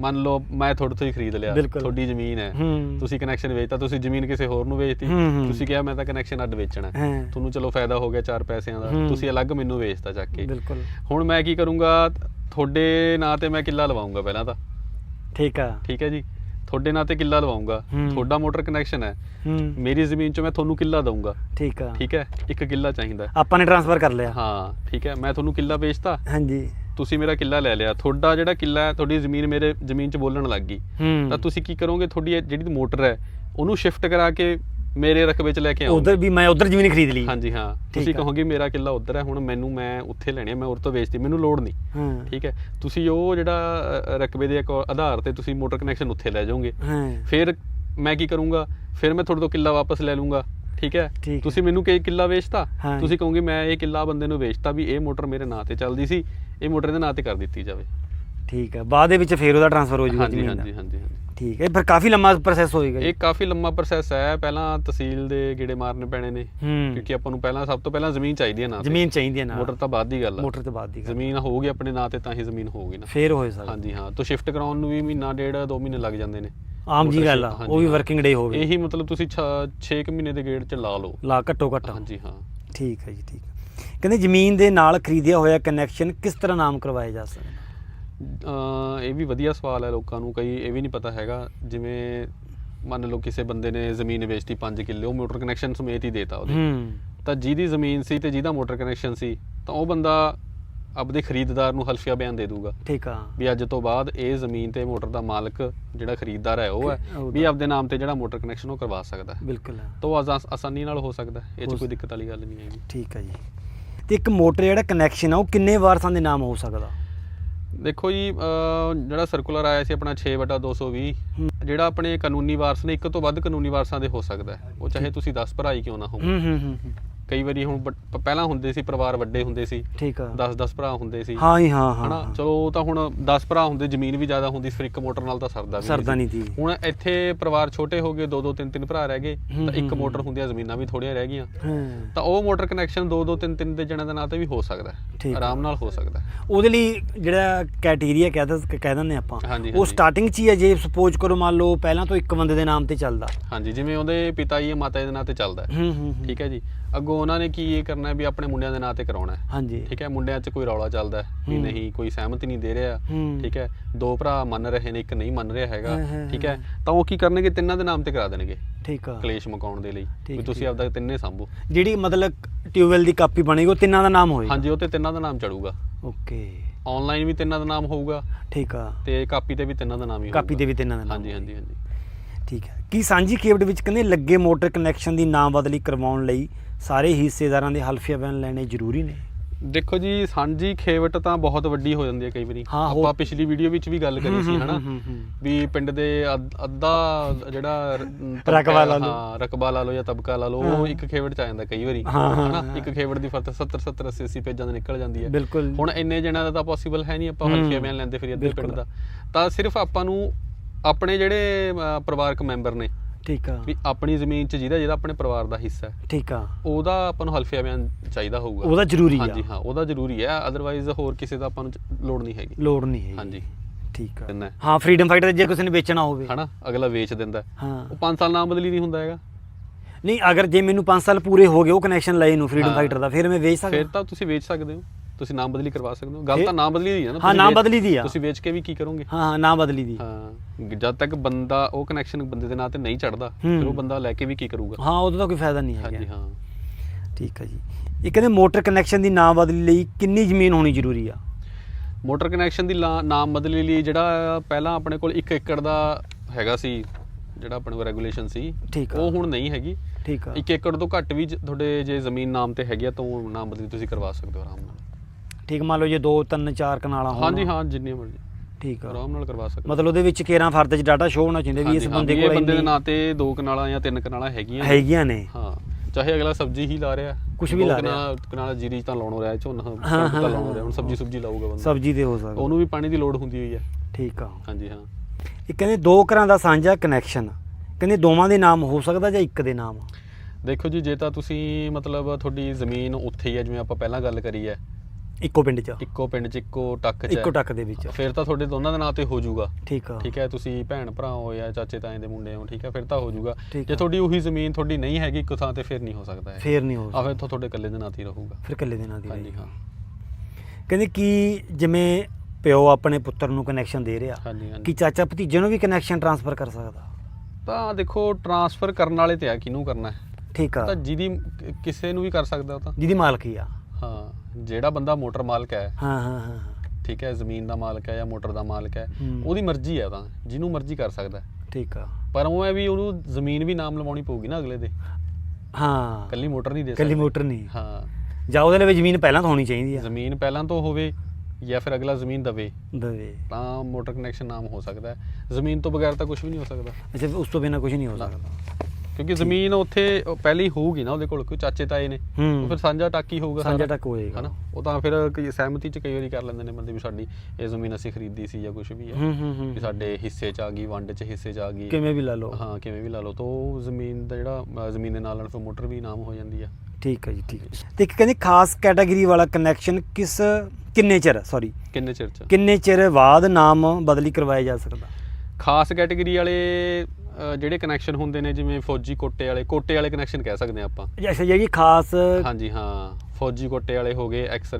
ਮੰਨ ਲਓ ਮੈਂ ਤੁਹਾਡੇ ਤੋਂ ਹੀ ਖਰੀਦ ਲਿਆ ਬਿਲਕੁਲ। ਤੁਹਾਡੀ ਜ਼ਮੀਨ ਹੈ। ਹੂੰ। ਤੁਸੀਂ ਕਨੈਕਸ਼ਨ ਵੇਚਤਾ ਤੁਸੀਂ ਜ਼ਮੀਨ ਕਿਸੇ ਹੋਰ ਨੂੰ ਵੇਚਤੀ। ਹੂੰ, ਹੂੰ। ਤੁਸੀਂ ਕਿਹਾ ਮੈਂ ਤਾਂ ਕਨੈਕਸ਼ਨ ਅੱਡ ਵੇਚਣਾ ਹੈ। ਹਾਂ। ਤੁਹਾਨੂੰ ਚਲੋ ਫਾਇਦਾ ਹੋ ਗਿਆ ਚਾਰ ਪੈਸਿਆਂ ਦਾ। ਹੂੰ। ਤੁਸੀਂ ਅਲੱਗ ਮੈਨੂੰ ਵੇਚਤਾ ਚੱਕ ਕੇ। ਬਿਲਕੁਲ। ਹੁਣ ਮੈਂ ਕੀ ਕਰੂੰਗਾ ਤੁਹਾਡੇ ਨਾਂ ਤੇ ਮੈਂ ਕਿੱਲਾ ਲਵਾਉਂਗਾ ਪਹਿਲਾਂ ਤਾਂ। ਠੀਕ ਆ। ਠੀਕ ਹੈ ਜੀ? ਤੁਹਾਡੇ ਨਾਂ ਤੇ ਕਿੱਲਾ ਲਵਾਉਂਗਾ। ਹੂੰ। ਤੁਹਾਡਾ ਮੋਟਰ ਕਨੈਕਸ਼ਨ ਹੈ। ਹੂੰ। ਮੇਰੀ ਜ਼ਮੀਨ 'ਚੋਂ ਮੈਂ ਤੁਹਾਨੂੰ ਕਿੱਲਾ ਦਊਂਗਾ। ਠੀਕ ਆ। ਠੀਕ ਹੈ? ਇੱਕ ਕਿੱਲਾ ਚਾਹੀਦਾ ਹੈ। ਆਪਾਂ ਨੇ ਟ੍ਰਾਂਸਫਰ ਕਰ ਲਿਆ। ਹਾਂ ਠੀਕ ਹੈ। ਮੈਂ ਤੁਹਾਨੂੰ ਕਿੱਲਾ ਵੇਚਤਾ। ਹਾਂਜੀ। ਤੁਸੀਂ ਮੇਰਾ ਕਿੱਲਾ ਲੈ ਲਿਆ ਤੁਹਾਡਾ ਜਿਹੜਾ ਕਿੱਲਾ ਹੈ ਤੁਹਾਡੀ ਜ਼ਮੀਨ ਮੇਰੇ ਜ਼ਮੀਨ 'ਚ ਬੋਲਣ ਲੱਗ ਗਈ। ਤਾਂ ਤੁਸੀਂ ਕੀ ਕਰੋਗੇ? ਤੁਹਾਡੀ ਜਿਹੜੀ ਮੋਟਰ ਹੈ ਉਹਨੂੰ ਸ਼ਿਫਟ ਕਰਾ ਕੇ ਮੇਰੇ ਰਕਬੇ 'ਚ ਲੈ ਕੇ ਆਓਗੇ। ਉਧਰ ਵੀ ਮੈਂ ਉਧਰ ਜ਼ਮੀਨ ਖਰੀਦ ਲਈ। ਹਾਂਜੀ ਹਾਂ। ਤੁਸੀਂ। ਕਹੋਗੇ ਮੇਰਾ ਕਿੱਲਾ ਉੱਧਰ ਹੈ ਹੁਣ ਮੈਨੂੰ ਮੈਂ ਉੱਥੇ ਲੈਣੀ ਹੈ ਮੈਂ ਉਰ ਤੋਂ ਵੇਚਤੀ ਮੈਨੂੰ ਲੋੜ ਨਹੀਂ। ਠੀਕ ਹੈ। ਤੁਸੀਂ ਉਹ ਜਿਹੜਾ ਰਕਬੇ ਦੇ ਆਧਾਰ ਤੇ ਤੁਸੀਂ ਮੋਟਰ ਕਨੈਕਸ਼ਨ ਉੱਥੇ ਲੈ ਜਾਓਗੇ। ਫਿਰ ਮੈਂ ਕੀ ਕਰੂੰਗਾ? ਫਿਰ ਮੈਂ ਤੁਹਾਡੇ ਤੋਂ ਕਿੱਲਾ ਵਾਪਸ ਲੈ ਲੂੰਗਾ। ਠੀਕ ਹੈ। ਤੁਸੀਂ ਮੈਨੂੰ ਕਿ ਕਿੱਲਾ ਵੇਚਤਾ। ਤੁਸੀਂ ਕਹੋਗੇ ਮੈਂ ਇਹ ਕਿੱਲਾ ਬੰਦੇ ਨੂੰ ਵੇਚਤਾ ਵੀ ਇਹ ਮੋਟਰ ਮੇਰੇ ਨਾਂ ਤੇ ਚੱਲਦੀ ਸੀ ਇਹ ਮੋਟਰ ਦੇ ਨਾਂ ਤੇ ਕਰ ਦਿੱਤੀ ਜਾਵੇ। ਠੀਕ ਆ ਬਾਅਦ ਦੇ ਵਿੱਚ ਫੇਰ ਉਹਦਾ ਟ੍ਰਾਂਸਫਰ ਹੋ ਜਾਊਗਾ ਹਾਂਜੀ ਜ਼ਮੀਨ ਦਾ। ਹਾਂਜੀ ਹਾਂਜੀ ਹਾਂਜੀ ਠੀਕ ਹੈ ਫਿਰ ਕਾਫੀ ਲੰਮਾ ਪ੍ਰੋਸੈਸ ਹੋਏਗਾ ਇਹ ਕਾਫੀ ਲੰਮਾ ਪ੍ਰੋਸੈਸ ਹੈ ਪਹਿਲਾਂ ਤਹਿਸੀਲ ਦੇ ਗੇੜੇ ਮਾਰਨੇ ਪੈਣੇ ਨੇ। ਹੂੰ। ਕਿਉਂਕਿ ਆਪਾਂ ਨੂੰ ਪਹਿਲਾਂ ਸਭ ਤੋਂ ਪਹਿਲਾਂ ਜ਼ਮੀਨ ਚਾਹੀਦੀ ਹੈ ਨਾਂ ਜ਼ਮੀਨ ਚਾਹੀਦੀ ਹੈ ਨਾਲ ਮੋਟਰ ਤਾਂ ਬਾਅਦ ਦੀ ਗੱਲ ਆ। ਮੋਟਰ ਤੋਂ ਬਾਅਦ ਦੀ ਗੱਲ ਜ਼ਮੀਨ ਹੋਊਗੀ ਆਪਣੇ ਨਾਂ ਤੇ ਤਾਂ ਹੀ ਜ਼ਮੀਨ ਹੋਊਗੀ ਨਾ। ਫੇਰ ਹੋਏ ਸਕਦਾ ਹਾਂਜੀ ਹਾਂ ਤੋਂ ਸ਼ਿਫਟ ਕਰਾਉਣ ਨੂੰ ਵੀ ਮਹੀਨਾ ਡੇਢ ਦੋ ਮਹੀਨੇ ਲੱਗ ਜਾਂਦੇ ਨੇ। ਆਮ ਜੀ ਗੱਲ ਆ ਉਹ ਵੀ ਵਰਕਿੰਗ ਡੇ ਹੋਵੇ। ਇਹੀ ਮਤਲਬ ਤੁਸੀਂ 6 ਮਹੀਨੇ ਦੇ ਗੇੜ ਚ ਲਾ ਲਓ। ਲਾ ਘੱਟੋ ਘੱਟ। ਹਾਂਜੀ ਹਾਂ। ਠੀਕ ਹੈ ਜੀ ਠੀਕ ਹੈ। ਕਹਿੰਦੇ ਜ਼ਮੀਨ ਦੇ ਨਾਲ ਖਰੀਦਿਆ ਹੋਇਆ ਕਨੈਕਸ਼ਨ ਕਿਸ ਤਰ੍ਹਾਂ ਨਾਮ ਕਰਵਾਇਆ ਜਾ ਸਕਦਾ? ਇਹ ਵੀ ਵਧੀਆ ਸਵਾਲ ਹੈ ਲੋਕਾਂ ਨੂੰ ਕਈ ਇਹ ਵੀ ਨਹੀਂ ਪਤਾ ਹੈਗਾ। ਜਿਵੇਂ ਮੰਨ ਲਓ ਕਿਸੇ ਬੰਦੇ ਨੇ ਜ਼ਮੀਨ ਵੇਚਤੀ 5 ਕਿੱਲੇ ਉਹ ਮੋਟਰ ਕਨੈਕਸ਼ਨ ਸਮੇਤ ਹੀ ਦੇਤਾ ਉਹਦੇ। ਹੂੰ। ਤਾਂ ਜਿਹਦੀ ਜ਼ਮੀਨ ਸੀ ਤੇ ਜਿਹਦਾ ਮੋਟਰ ਕਨੈਕਸ਼ਨ ਸੀ ਤਾਂ ਉਹ ਬੰਦਾ ਆਪਦੇ ਖਰੀਦਦਾਰ ਨੂੰ ਹਲਫੀਆ ਬਿਆਨ ਦੇ ਦੂਗਾ। ਠੀਕ ਆ। ਵੀ ਅੱਜ ਤੋਂ ਬਾਅਦ ਇਹ ਜ਼ਮੀਨ ਤੇ ਮੋਟਰ ਦਾ ਮਾਲਕ ਜਿਹੜਾ ਖਰੀਦਦਾਰ ਹੈ ਉਹ ਹੈ ਵੀ ਆਪਦੇ ਨਾਮ ਤੇ ਜਿਹੜਾ ਮੋਟਰ ਕਨੈਕਸ਼ਨ ਉਹ ਕਰਵਾ ਸਕਦਾ ਹੈ। ਬਿਲਕੁਲ। ਤਾਂ ਉਹ ਆਸਾ- ਆਸਾਨੀ ਨਾਲ ਹੋ ਸਕਦਾ ਹੈ। ਇਹ 'ਚ ਕੋਈ ਦਿੱਕਤ ਵਾਲੀ ਗੱਲ ਨਹੀਂ ਹੈਗੀ। ਠੀਕ ਹੈ ਜੀ। ਤੇ ਇੱਕ ਮੋਟਰ ਜਿਹੜਾ ਕਨੈਕਸ਼ਨ ਆ ਉਹ ਕਿੰਨੇ ਵਾਰਸਾਂ ਦੇ ਨਾਮ ਹੋ ਸਕਦਾ ਦੇਖੋ ਜੀ ਜਿਹੜਾ ਸਰਕੂਲਰ ਆਇਆ ਸੀ ਆਪਣਾ 6/220 ਹੂੰ। ਜਿਹੜਾ ਆਪਣੇ ਕਾਨੂੰਨੀ ਵਾਰਸ ਨੇ ਇੱਕ ਤੋਂ ਵੱਧ ਕਾਨੂੰਨੀ ਵਾਰਸਾਂ ਦੇ ਹੋ ਸਕਦਾ ਉਹ ਚਾਹੇ ਤੁਸੀਂ 10 ਭਰਾ ਹੀ ਕਿਉਂ ਨਾ ਹੋਵੋ ਹੂੰ। ਕਈ ਵਾਰੀ ਹੁਣ ਬ- ਪ- ਪਹਿਲਾਂ ਹੁੰਦੇ ਸੀ ਪਰਿਵਾਰ ਵੱਡੇ ਹੁੰਦੇ ਸੀ ਠੀਕ ਆ 10-10 ਭਰਾ ਹੁੰਦੇ ਸੀ ਹਾਂ ਹੀ ਹਾਂ ਹਾਂ ਹਨਾ। ਚਲੋ ਉਹ ਤਾਂ ਹੁਣ 10 ਭਰਾ ਹੁੰਦੇ ਜ਼ਮੀਨ ਵੀ ਜ਼ਿਆਦਾ ਹੁੰਦੀ ਸੀ ਫਿਰ ਇੱਕ ਮੋਟਰ ਨਾਲ ਤਾਂ ਸਰਦਾ ਵੀ ਸਰਦਾ। ਨਹੀਂ ਸੀ ਹੁਣ ਇੱਥੇ ਪਰਿਵਾਰ ਛੋਟੇ ਹੋ ਗਏ ਦੋ ਦੋ ਤਿੰਨ ਤਿੰਨ ਭਰਾ ਰਹਿ ਗਏ ਹੂੰ, ਤਾਂ ਇੱਕ ਹੂੰ, ਮੋਟਰ। ਹੁੰਦੀਆਂ ਜ਼ਮੀਨਾਂ ਵੀ ਥੋੜੀਆਂ ਰਹਿ ਗਈਆਂ ਹਾਂ ਤਾਂ ਉਹ ਮੋਟਰ ਕਨੈਕਸ਼ਨ ਦੋ ਦੋ ਤਿੰਨ ਤਿੰਨ ਦੇ ਜਣਿਆਂ ਦੇ ਨਾਂ ਤੇ ਵੀ ਹੋ ਸਕਦਾ ਹੈ। ਆਰਾਮ ਨਾਲ ਹੋ ਸਕਦਾ ਹੈ ਉਹਦੇ ਲਈ ਜਿਹੜਾ ਕ੍ਰਾਈਟੇਰੀਆ ਕਹਿ ਦ- ਕਹਿ ਦਿੰਦੇ ਆਪਾਂ ਹਾਂਜੀ, ਉਹ ਹਾਂਜੀ। ਸਟਾਰਟਿੰਗ 'ਚ ਹੀ ਹੈ ਜੇ ਸਪੋਜ਼ ਕਰੋ ਮੰਨ ਲਓ ਪਹਿਲਾਂ ਤੋਂ ਇੱਕ ਬੰਦੇ ਦੇ ਨਾਮ ਤੇ ਚੱਲਦਾ ਹਾਂਜੀ ਜਿਵੇਂ ਉਹਦੇ ਪਿਤਾ ਜੀ ਜਾਂ ਮਾਤਾ ਜੀ ਦੇ ਨਾਂ ਤੇ ਚੱਲਦਾ ਹੂੰ ਹੂੰ। ਠੀਕ ਹੈ ਜੀ ਅੱਗੋਂ ਉਹਨਾਂ ਨੇ ਕੀ ਇਹ ਕਰਨਾ ਵੀ ਆਪਣੇ ਮੁੰਡਿਆਂ ਦੇ ਨਾਂ ਤੇ ਕਰਾਉਣਾ ਹੈ। ਹਾਂਜੀ। ਠੀਕ ਹੈ ਮੁੰਡਿਆਂ 'ਚ ਕੋਈ ਰੌਲਾ ਚੱਲਦਾ ਹੈ ਵੀ। ਨਹੀਂ ਕੋਈ ਸਹਿਮਤੀ ਨਹੀਂ ਦੇ ਰਿਹਾ। ਠੀਕ ਹੈ ਦੋ ਭਰਾ ਮੰਨ ਰਹੇ ਨੇ ਇੱਕ ਨਹੀਂ ਮੰਨ ਰਿਹਾ ਹੈਗਾ। ਠੀਕ ਹੈ। ਤਾਂ ਉਹ ਕੀ ਕਰਨਗੇ? ਤਿੰਨਾਂ ਦੇ ਨਾਮ ਤੇ ਕਰਾ ਦੇਣਗੇ। ਠੀਕ ਆ। ਕਲੇਸ਼ ਮੁਕਾਉਣ ਦੇ ਲਈ। ਵੀ ਤੁਸੀਂ। ਆਪਦਾ ਤਿੰਨੇ ਸੰਭੋ। ਜਿਹੜੀ ਮਤਲਬ ਟਿਊਬਵੈਲ ਦੀ ਕਾਪੀ ਬਣੇਗੀ ਉਹ ਤਿੰਨਾਂ ਦਾ ਨਾਮ ਹੋਏਗਾ? ਹਾਂਜੀ ਉਹ ਤੇ ਤਿੰਨਾਂ ਦਾ ਨਾਮ ਚੜੂਗਾ। ਓਕੇ। ਆਨਲਾਈਨ ਵੀ ਤਿੰਨਾਂ ਦਾ ਨਾਮ ਹੋਊਗਾ। ਠੀਕ ਆ। ਤੇ ਕਾਪੀ ਤੇ ਵੀ ਤਿੰਨਾਂ ਦਾ ਨਾਮ ਹੀ ਹੋਊਗਾ। ਕਾਪੀ ਤੇ ਵੀ ਤਿੰਨਾਂ ਦਾ ਨਾਮ ਹਾਂਜੀ ਹਾਂਜੀ ਹਾਂਜੀ। ਠੀਕ ਹੈ। ਕੀ ਸਾਂਝੀ ਖੇਡ ਵਿੱਚ ਕਹਿੰਦੇ ਲੱਗੇ ਮੋਟਰ ਕਨੈਕਸ਼ਨ ਦੀ ਨਾਮ ਬਦਲੀ ਕਰਵਾਉਣ ਲਈ ਸਾਰੇ ਹਿੱਸੇਦਾਰਾਂ ਦੇ ਹਲਫੀਆ ਬਿਆਨ ਲੈਣੇ ਜ਼ਰੂਰੀ ਨੇ ਦੇਖੋ ਜੀ ਸਾਂਝੀ ਖੇਵਟ ਤਾਂ ਬਹੁਤ ਵੱਡੀ ਹੋ ਜਾਂਦੀ ਹੈ ਕਈ ਵਾਰੀ ਆਪਾਂ ਪਿਛਲੀ ਵੀਡੀਓ ਵਿੱਚ ਵੀ ਗੱਲ ਕਰੀ ਸੀ ਹਨਾ। ਵੀ ਪਿੰਡ ਦੇ ਅੱਧ- ਜਿਹੜਾ ਰਕਬਾ ਲਾ ਲਓ। ਹਾਂ ਰਕਬਾ ਲਾ ਲਓ ਜਾਂ ਤਬਕਾ ਲਾ ਲਓ। ਉਹ ਇੱਕ ਖੇਵਟ ਚ ਆ ਜਾਂਦਾ ਕਈ ਵਾਰੀ ਹਨਾ। ਇੱਕ ਖੇਵਟ ਦੀ ਫਰਤ 70 70 80 80 ਪੇਜਾਂ ਦੇ ਨਿਕਲ ਜਾਂਦੀ ਹੈ ਹੁਣ ਇੰਨੇ ਜਣਿਆਂ ਦਾ ਤਾਂ ਪੋਸੀਬਲ ਹੈ ਨਹੀਂ ਆਪਾਂ ਹੂੰ। ਹਲਫੀਆ ਬਿਆਨ ਲੈਂਦੇ ਫਿਰ ਅੱਧੇ ਪਿੰਡ। ਦਾ ਤਾਂ ਸਿਰਫ ਆਪਾਂ ਨੂੰ ਆਪਣੇ ਜਿਹੜੇ ਪਰਿਵਾਰਕ ਮੈਂਬਰ ਨੇ ਠੀਕ ਆ। ਵੀ ਆਪਣੀ ਜ਼ਮੀਨ 'ਚ ਜਿਹਦਾ ਜਿਹਦਾ ਆਪਣੇ ਪਰਿਵਾਰ ਦਾ ਹਿੱਸਾ ਹੈ ਠੀਕ ਆ। ਉਹਦਾ ਆਪਾਂ ਨੂੰ ਹਲਫੀਆ ਬਿਆਨ ਚਾਹੀਦਾ ਹੋਊਗਾ। ਉਹਦਾ ਜ਼ਰੂਰੀ ਆ। ਹਾਂਜੀ ਹਾਂ ਉਹਦਾ ਜ਼ਰੂਰੀ ਹੈ ਅਦਰਵਾਈਜ਼ ਹੋਰ ਕਿਸੇ ਦਾ ਆਪਾਂ ਨੂੰ ਲੋੜ ਨਹੀਂ ਹੈਗੀ। ਲੋੜ ਨਹੀਂ ਹੈ ਹਾਂਜੀ। ਠੀਕ ਆ। ਹਾਂ। ਫਰੀडम ਫਾਈਟਰ ਜੇ ਕਿਸੇ ਨੇ ਵੇਚਣਾ ਹੋਵੇ। ਹਨਾ ਅਗਲਾ ਵੇਚ ਦਿੰਦਾ ਹਾਂ। ਉਹ 5 ਸਾਲ ਨਾਮ ਬਦਲੀ ਨਹੀਂ ਹੁੰਦਾ ਹੈਗਾ। ਨਹੀਂ ਅਗਰ ਜੇ ਮੈਨੂੰ 5 ਸਾਲ ਪੂਰੇ ਹੋ ਗਏ ਉਹ ਕਨੈਕਸ਼ਨ ਲਏ ਨੂੰ ਫਰੀडम ਫਾਈਟਰ ਦਾ ਫਿਰ ਮੈਂ ਵੇਚ ਫਿਰ ਤਾਂ ਤੁਸੀਂ ਵੇਚ ਸਕਦੇ ਹੋ। ਤੁਸੀਂ ਨਾਮ ਬਦਲੀ ਕਰਵਾ ਸਕਦੇ ਹੋ। ਗੱਲ ਤਾਂ ਨਾਮ ਬਦਲੀ ਦੀ ਹੈ ਨਾ ਹਾਂ, ਨਾਮ ਬਦਲੀ ਦੀ ਆ। ਤੁਸੀਂ ਵੇਚ ਕੇ ਵੀ ਕੀ ਕਰੋਗੇ? ਹਾਂ ਹਾਂ ਨਾ ਬਦਲੀ ਦੀ। ਹਾਂ ਜਦ ਤੱਕ ਬੰਦਾ ਉਹ ਕਨੈਕਸ਼ਨ ਬੰਦੇ ਦੇ ਨਾਂ ਤੇ ਨਹੀਂ ਚੜਦਾ ਹੂੰ। ਫਿਰ ਉਹ ਬੰਦਾ ਲੈ ਕੇ ਵੀ ਕੀ ਕਰੂਗਾ? ਹਾਂ ਉਹਦਾ ਤਾਂ ਕੋਈ ਫਾਇਦਾ ਨਹੀਂ ਹਾਂਜੀ ਹੈਗਾ ਹਾਂ। ਠੀਕ ਆ ਜੀ। ਇਹ ਕਹਿੰਦੇ ਮੋਟਰ ਕਨੈਕਸ਼ਨ ਦੀ ਨਾਮ ਬਦਲੀ ਲਈ ਕਿੰਨੀ ਜ਼ਮੀਨ ਹੋਣੀ ਜ਼ਰੂਰੀ ਆ? ਮੋਟਰ ਕਨੈਕਸ਼ਨ ਦੀ ਨਾਮ ਬਦਲੀ ਲਈ ਜਿਹੜਾ ਪਹਿਲਾਂ ਆਪਣੇ ਕੋਲ 1 ਏਕੜ ਦਾ ਹੈਗਾ ਸੀ ਜਿਹੜਾ ਆਪਣੇ ਕੋਲ ਰੈਗੂਲੇਸ਼ਨ ਸੀ ਉਹ ਹੁਣ ਨਹੀਂ ਹੈਗੀ। ਠੀਕ ਆ। 1 ਏਕੜ ਤੋਂ ਘੱਟ ਵੀ ਤੁਹਾਡੇ ਜੇ ਜ਼ਮੀਨ ਨਾਮ ਤੇ ਹੈਗੀ ਆ ਤਾਂ ਉਹ ਨਾਮ ਬਦਲੀ ਤੁਸੀਂ ਕਰਵਾ ਸਕਦੇ ਹੋ ਆਰਾਮ ਨਾਲ। ਠੀਕ ਮੰਨ ਲਓ ਜੇ 2 3 4 ਕਨਾਲਾਂ ਹੋਣ। ਹਾਂਜੀ ਹਾਂ ਜਿੰਨੀ ਮਰਜ਼ੀ। ਠੀਕ ਆ। ਆਰਾਮ ਨਾਲ ਕਰਵਾ ਸਕਦੇ। ਮਤਲਬ ਉਹਦੇ ਵਿੱਚ ਕੇਰਾਂ ਫਰਦ ਚ ਡਾਟਾ ਸ਼ੋ ਹੋਣਾ ਚਾਹੀਦਾ ਵੀ ਇਸ ਬੰਦੇ ਕੋਲ ਇਹ ਬੰਦੇ ਦੇ ਨਾਂ ਤੇ ਦੋ ਕਨਾਲਾਂ ਜਾਂ ਤਿੰਨ ਕਨਾਲਾਂ ਹੈਗੀਆਂ। ਹੈਗੀਆਂ ਨੇ। ਹਾਂ ਚਾਹੇ ਅਗਲਾ ਸਬਜ਼ੀ ਹੀ ਲਾ ਰਿਹਾ। ਕੁਛ ਵੀ ਲਾ ਕਨਾਲ- ਕਨਾਲ ਜੀਰੀ ਤਾਂ ਲਾਉਣ ਰਿਹਾ ਝੋਨਾ ਤਾਂ ਲਾਉਣ ਰਿਹਾ ਹੁਣ ਸਬਜ਼ੀ ਸੁਬਜੀ ਲਾਊਗਾ ਬੰਦਾ। ਸਬਜ਼ੀ ਤੇ ਹੋ ਸਕਦਾ। ਉਹਨੂੰ ਵੀ ਪਾਣੀ ਦੀ ਲੋੜ ਹੁੰਦੀ ਹੋਈ ਹੈ ਠੀਕ ਆ। ਹਾਂਜੀ ਹਾਂ। ਇਹ ਕਹਿੰਦੇ ਦੋ ਘਰਾਂ ਦਾ ਸਾਂਝਾ ਕਨੈਕਸ਼ਨ ਕਹਿੰਦੇ ਦੋਵਾਂ ਦੇ ਨਾਮ ਹੋ ਸਕਦਾ ਜਾਂ ਇੱਕ ਦੇ ਨਾਮ? ਦੇਖੋ ਜੀ ਜੇ ਤਾਂ ਤੁਸੀਂ ਮਤਲਬ ਤੁਹਾਡੀ ਜ਼ਮੀਨ ਉੱਥੇ ਹੀ ਹੈ ਜਿਵੇਂ ਆਪਾਂ ਪਹਿਲਾਂ ਗੱਲ ਕਰੀ ਹੈ ਇੱਕੋ ਪਿੰਡ 'ਚ। ਇੱਕੋ ਪਿੰਡ 'ਚ ਇੱਕੋ ਟੱਕ 'ਚ। ਇੱਕੋ। ਟੱਕ ਦੇ ਵਿੱਚ। ਫਿਰ ਤਾਂ ਤੁਹਾਡੇ ਦੋਨਾਂ ਦੇ ਨਾਂ ਤੇ ਹੋ ਜਾਊਗਾ। ਠੀਕ ਆ। ਠੀਕ ਹੈ ਤੁਸੀਂ ਭੈਣ ਭਰਾ ਹੋ ਜਾਂ ਚਾਚੇ ਤਾਏ ਦੇ ਮੁੰਡੇ ਹੋ ਠੀਕ ਹੈ ਫਿਰ ਤਾਂ ਹੋ ਜਾਊਗਾ। ਜੇ। ਤੁਹਾਡੀ ਉਹੀ ਜ਼ਮੀਨ ਤੁਹਾਡੀ ਨਹੀਂ ਹੈਗੀ ਇੱਕੋ ਥਾਂ ਤੇ ਫਿਰ ਨਹੀਂ ਹੋ ਸਕਦਾ ਹੈ ਫੇਰ ਨਹੀਂ ਹੋ ਆ ਫਿਰ ਤਾਂ ਤੁਹਾਡੇ ਇਕੱਲੇ ਦੇ ਨਾਂ ਤੇ ਰਹੂਗਾ। ਫਿਰ ਇਕੱਲੇ ਦੇ ਨਾਂ ਦੀ ਹਾਂਜੀ। ਹਾਂ। ਕਹਿੰਦੇ ਕੀ ਜਿਵੇਂ ਪਿਓ ਆਪਣੇ ਪੁੱਤਰ ਨੂੰ ਕਨੈਕਸ਼ਨ ਦੇ ਰਿਹਾ ਕੀ ਚਾਚਾ ਭਤੀਜੇ ਨੂੰ ਵੀ ਕਨੈਕਸ਼ਨ ਟਰਾਂਸਫਰ ਕਰ ਸਕਦਾ? ਤਾਂ ਦੇਖੋ ਟਰਾਂਸਫਰ ਕਰਨ ਵਾਲੇ ਤੇ ਆ ਕਿਹਨੂੰ ਕਰਨਾ ਹੈ? ਠੀਕ ਆ। ਤਾਂ ਜਿਹਦੀ ਕਿਸੇ ਨੂੰ ਵੀ ਕਰ ਸਕਦਾ ਉਹ ਤਾਂ। ਜਿਹਦੀ ਮਾਲਕੀ ਆ। ਜਿਹੜਾ ਬੰਦਾ ਮੋਟਰ ਮਾਲਕ ਹੈ ਹਾਂ ਹਾਂ ਹਾਂ ਠੀਕ ਹੈ ਜ਼ਮੀਨ ਦਾ ਮਾਲਕ ਹੈ ਜਾਂ ਮੋਟਰ ਦਾ ਮਾਲਕ ਹੈ ਹੂੰ। ਉਹਦੀ ਮਰਜ਼ੀ ਹੈ ਤਾਂ ਜਿਹਨੂੰ ਮਰਜ਼ੀ ਕਰ ਸਕਦਾ ਹੈ। ਠੀਕ ਆ। ਪਰ ਉਹ ਹੈ ਵੀ ਉਹਨੂੰ ਜ਼ਮੀਨ ਵੀ ਨਾਮ ਲਵਾਉਣੀ ਪਊਗੀ ਨਾ ਅਗਲੇ ਦੇ। ਹਾਂ। ਕੱਲੀ ਮੋਟਰ ਨਹੀਂ ਦੇ ਕੱਲੀ ਸਕਦੇ। ਮੋਟਰ ਨਹੀਂ। ਹਾਂ। ਜਾਂ ਉਹਦੇ ਲਈ ਜ਼ਮੀਨ ਪਹਿਲਾਂ ਤਾਂ ਹੋਣੀ ਚਾਹੀਦੀ ਆ। ਜ਼ਮੀਨ ਪਹਿਲਾਂ ਤੋਂ ਹੋਵੇ ਜਾਂ ਫਿਰ ਅਗਲਾ ਜ਼ਮੀਨ ਦਵੇ। ਦਵੇ। ਤਾਂ ਮੋਟਰ ਕਨੈਕਸ਼ਨ ਨਾਮ ਹੋ ਸਕਦਾ ਹੈ। ਜ਼ਮੀਨ ਤੋਂ ਬਗੈਰ ਤਾਂ ਕੁਝ ਵੀ ਨਹੀਂ ਹੋ ਸਕਦਾ। ਅੱਛਾ ਉਸ ਤੋਂ ਬਿਨਾ ਕੁਝ ਨਹੀਂ ਹੋ। ਸਕਦਾ। ਕਿਉਂਕਿ ਜ਼ਮੀਨ ਉੱਥੇ ਪਹਿਲੀ ਹੋਊਗੀ ਨਾ ਉਹਦੇ ਕੋਲ ਕੋਈ ਚਾਚੇ ਤਾਏ ਨੇ। ਹੂੰ। ਉਹ ਫਿਰ ਸਾਂਝਾ ਟਾਕੀ ਹੋਊਗਾ ਸਾਂਝਾ। ਟੱਕ ਹੋਏਗਾ। ਹਨਾ? ਉਹ ਤਾਂ ਫਿਰ ਸਹਿਮਤੀ ਚ ਕਈ ਵਾਰੀ ਕਰ ਲੈਂਦੇ ਨੇ ਬੰਦੇ ਵੀ ਸਾਡੀ ਇਹ ਜ਼ਮੀਨ ਅਸੀਂ ਖਰੀਦੀ ਸੀ ਜਾਂ ਕੁਝ ਵੀ ਹੈ ਹੂੰ ਹੂੰ ਹੂੰ। ਵੀ ਸਾਡੇ ਹਿੱਸੇ ਚ ਆ ਗਈ ਵੰਡ ਚ ਹਿੱਸੇ ਚ ਆ ਗਈ। ਕਿਵੇਂ ਵੀ ਲਾ ਲਓ। ਹਾਂ ਕਿਵੇਂ ਵੀ ਲਾ ਲਓ। ਤਾਂ ਉਹ ਜ਼ਮੀਨ ਦਾ ਜਿਹੜਾ ਜ਼ਮੀਨ ਦੇ ਨਾਲ ਨਾਲ ਫਿਰ ਮੋਟਰ ਵੀ ਨਾਮ ਹੋ ਜਾਂਦੀ ਆ। ਠੀਕ ਹੈ ਜੀ ਠੀਕ ਹੈ ਤੇ ਇੱਕ ਕਹਿੰਦੇ ਖਾਸ ਕੈਟਾਗਰੀ ਵਾਲਾ ਕਨੈਕਸ਼ਨ ਕਿਸ ਕਿੰਨੇ ਚਿਰ ਸੌਰੀ ਕਿੰਨੇ ਚਿਰ ਚ? ਕਿੰਨੇ ਚਿਰ ਬਾਅਦ ਨਾਮ ਬਦਲੀ ਕਰਵਾਇਆ ਜਾ ਸਕਦਾ? ਖਾਸ ਕੈਟਾਗਰੀ ਵਾਲੇ ਜਿਹੜੇ ਕਨੈਕਸ਼ਨ ਹੁੰਦੇ ਨੇ ਜਿਵੇਂ ਫੌਜੀ ਕੋਟੇ ਵਾਲੇ ਕੋਟੇ ਵਾਲੇ ਕਨੈਕਸ਼ਨ ਕਹਿ ਸਕਦੇ ਆ ਆਪਾਂ। ਅੱਛਾ ਜਿਹੜੀ ਖਾਸ ਹਾਂਜੀ ਹਾਂ। ਫੌਜੀ ਕੋਟੇ ਵਾਲੇ ਹੋ ਗਏ ਐਕਸ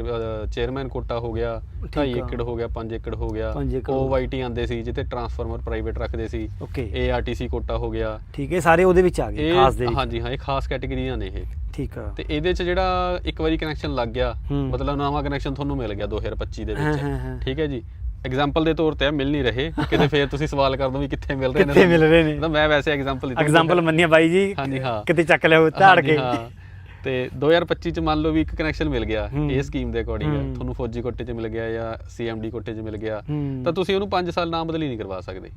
ਚੇਅਰਮੈਨ ਕੋਟਾ ਹੋ ਗਿਆ ਠੀਕ 2.5 ਆ। ਏਕੜ ਹੋ ਗਿਆ 5 ਏਕੜ ਹੋ ਗਿਆ। OYT ਆਂਦੇ ਸੀ ਜਿੱਥੇ ਟਰਾਂਸਫਾਰਮਰ ਪ੍ਰਾਈਵੇਟ ਰੱਖਦੇ ਸੀ। ਓਕੇ। ARTC ਕੋਟਾ ਹੋ ਗਿਆ। ਠੀਕ ਹੈ ਸਾਰੇ ਉਹਦੇ ਵਿੱਚ ਆ ਗਏ ਖਾਸ ਦੇ ਵਿੱਚ। ਹਾਂਜੀ ਹਾਂ ਇਹ ਖਾਸ ਕੈਟਾਗਰੀਆਂ ਨੇ ਇਹ। ਠੀਕ ਆ। ਤੇ ਇਹਦੇ ਚ ਜਿਹੜਾ ਇੱਕ ਵਾਰੀ ਕਨੈਕਸ਼ਨ ਲੱਗ ਗਿਆ। ਮਤਲਬ ਨਵਾਂ ਕਨੈਕਸ਼ਨ ਤੁਹਾਨੂੰ ਮਿਲ ਗਿਆ 2025 ਦੇ ਵਿੱਚ। ਠੀਕ ਹੈ ਜੀ? ਐਗਜ਼ਾਮਪਲ ਦੇ ਤੌਰ ਤੇ ਆ ਮਿਲ ਨਹੀਂ ਰਹੇ ਕਿਤੇ ਫੇਰ ਤੁਸੀਂ ਸਵਾਲ ਕਰ ਦੋ ਵੀ ਕਿੱਥੇ ਮਿਲ ਰਹੇ ਨੇ ਕਿੱਥੇ ਮਿਲ ਰਹੇ ਨੇ? ਤਾਂ ਮੈਂ ਵੈਸੇ ਐਗਜ਼ਾਮਪਲ ਦਿੱਤੀ ਐਗਜ਼ਾਮਪਲ ਮੰਨਿਆ ਬਾਈ ਜੀ ਹਾਂਜੀ, ਹਾਂ। ਕਿਤੇ ਚੱਕ ਲਿਓ ਧਾੜ ਕੇ ਤੇ 2025 ਚ ਮੰਨ ਲਓ ਵੀ ਇੱਕ ਕਨੈਕਸ਼ਨ ਮਿਲ ਗਿਆ। ਇਹ ਸਕੀਮ ਦੇ ਅਕੋਰਡਿੰਗ। ਤੁਹਾਨੂੰ ਫੌਜੀ ਕੋਟੇ 'ਚ ਮਿਲ ਗਿਆ ਜਾਂ ਸੀਐਮਡੀ ਕੋਟੇ 'ਚ ਮਿਲ ਗਿਆ। ਤਾਂ ਤੁਸੀਂ ਉਹਨੂੰ 5 ਸਾਲ ਨਾਮ ਬਦਲੀ ਨਹੀਂ ਕਰਵਾ ਸਕਦੇ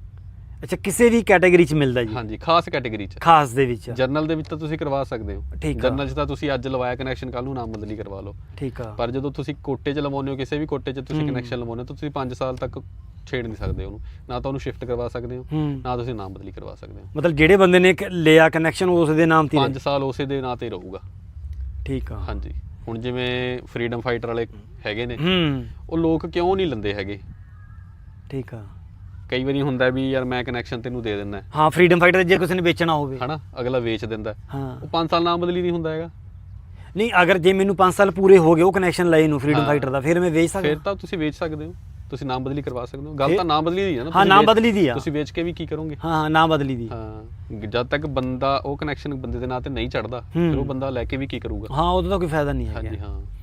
ਅੱਛਾ ਕਿਸੇ ਵੀ ਕੈਟਾਗਰੀ ਚ ਮਿਲਦਾ ਜੀ। ਹਾਂਜੀ ਖਾਸ ਕੈਟਾਗਰੀ 'ਚ। ਖਾਸ ਦੇ ਵਿੱਚ। ਜਰਨਲ ਦੇ ਵਿੱਚ ਤਾਂ ਤੁਸੀਂ ਕਰਵਾ ਸਕਦੇ ਹੋ। ਠੀਕ ਆ। ਜਰਨਲ 'ਚ ਤਾਂ ਤੁਸੀਂ ਅੱਜ ਲਵਾਇਆ ਕਨੈਕਸ਼ਨ ਕੱਲ ਨੂੰ ਨਾਮ ਬਦਲੀ ਕਰਵਾ ਲਓ। ਠੀਕ ਆ। ਪਰ ਜਦੋਂ ਤੁਸੀਂ ਕੋਟੇ 'ਚ ਲਵਾਉਂਦੇ ਹੋ ਕਿਸੇ ਵੀ ਕੋਟੇ 'ਚ ਤੁਸੀਂ ਹੂੰ। ਕਨੈਕਸ਼ਨ ਲਵਾਉਂਦੇ ਹੋ ਤਾਂ ਤੁਸੀਂ 5 ਸਾਲ ਤੱਕ ਛੇੜ ਨਹੀਂ ਸਕਦੇ ਉਹਨੂੰ। ਨਾ ਤਾਂ ਉਹਨੂੰ ਸ਼ਿਫਟ ਕਰਵਾ ਸਕਦੇ ਹੋ ਹੂੰ। ਨਾ ਤੁਸੀਂ ਨਾਮ ਬਦਲੀ ਕਰਵਾ ਸਕਦੇ ਹੋ। ਮਤਲਬ ਜਿਹੜੇ ਬੰਦੇ ਨੇ ਕ- ਲਿਆ ਕਨੈਕਸ਼ਨ ਉਸ ਦੇ ਨਾਮ ਤੇ ਹੀ 5 ਸਾਲ ਉਸੇ ਦੇ ਨਾਂ ਤੇ ਰਹੂਗਾ। ਠੀਕ ਆ। ਹਾਂਜੀ। ਹੁਣ ਜਿਵੇਂ ਫਰੀडम ਫਾਈਟਰ ਵਾਲੇ ਹੈਗੇ ਨੇ ਹੂੰ। ਉਹ ਲੋਕ ਕਿਉਂ ਨਹੀਂ ਲੈਂਦੇ ਹੈਗੇ? ਠੀਕ ਆ। ਕਈ ਵਾਰੀ ਹੁੰਦਾ ਵੀ ਯਾਰ ਮੈਂ ਕਨੈਕਸ਼ਨ ਤੈਨੂੰ ਦੇ ਦਿੰਦਾ। ਹਾਂ ਫਰੀडम ਫਾਈਟਰ ਜੇ ਕਿਸੇ ਨੇ ਵੇਚਣਾ ਹੋਵੇ। ਹਨਾ? ਅਗਲਾ ਵੇਚ ਦਿੰਦਾ। ਹਾਂ। ਉਹ 5 ਸਾਲ ਨਾਮ ਬਦਲੀ ਨਹੀਂ ਹੁੰਦਾ ਹੈਗਾ। ਨਹੀਂ ਅਗਰ ਜੇ ਮੈਨੂੰ 5 ਸਾਲ ਪੂਰੇ ਹੋ ਗਏ ਉਹ ਕਨੈਕਸ਼ਨ ਲਏ ਨੂੰ ਫਰੀडम ਫਾਈਟਰ ਦਾ ਫਿਰ ਮੈਂ ਵੇਚ ਸਕਦਾ। ਫਿਰ ਤਾਂ ਤੁਸੀਂ ਵੇਚ ਸਕਦੇ ਹੋ। ਤੁਸੀਂ ਨਾਮ ਬਦਲੀ ਕਰਵਾ ਸਕਦੇ ਹੋ। ਗੱਲ ਤਾਂ ਨਾਮ ਬਦਲੀ ਦੀ ਹੈ ਨਾ। ਹਾਂ ਨਾਮ ਬਦਲੀ ਦੀ ਆ। ਤੁਸੀਂ ਵੇਚ ਕੇ ਵੀ ਕੀ ਕਰੋਗੇ? ਹਾਂ ਹਾਂ ਨਾਮ ਬਦਲੀ ਦੀ। ਹਾਂ। ਜਦ ਤੱਕ ਬੰਦਾ ਉਹ ਕਨੈਕਸ਼ਨ ਬੰਦੇ ਦੇ ਨਾਂ ਤੇ ਨਹੀਂ ਚੜਦਾ ਫਿਰ ਉਹ ਬੰਦਾ ਲੈ ਕੇ ਵੀ ਕੀ ਕਰੂਗਾ? ਹਾਂ ਉਹਦਾ ਤਾਂ ਕੋਈ ਫਾਇਦਾ ਨਹੀਂ ਹੈ ਹਾਂਜੀ ਹਾਂ।